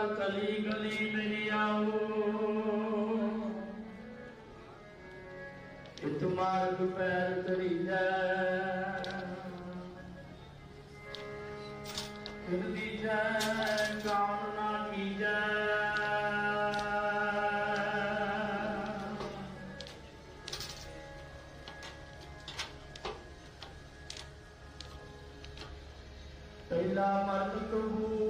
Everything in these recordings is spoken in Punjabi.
ਕਰ ਕਲੀ ਗਲੀ ਮੇਰੀ ਆਓ ਤੇ ਤੁਮਾਰ ਦੁਪਹਿਰ ਤਰੀਜੈ ਕਿਰਦੀ ਜੈ ਕਾਮ ਨਾ ਕੀਜੈ ਪਹਿਲਾ ਮਰਨ ਕਬੂ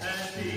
Happy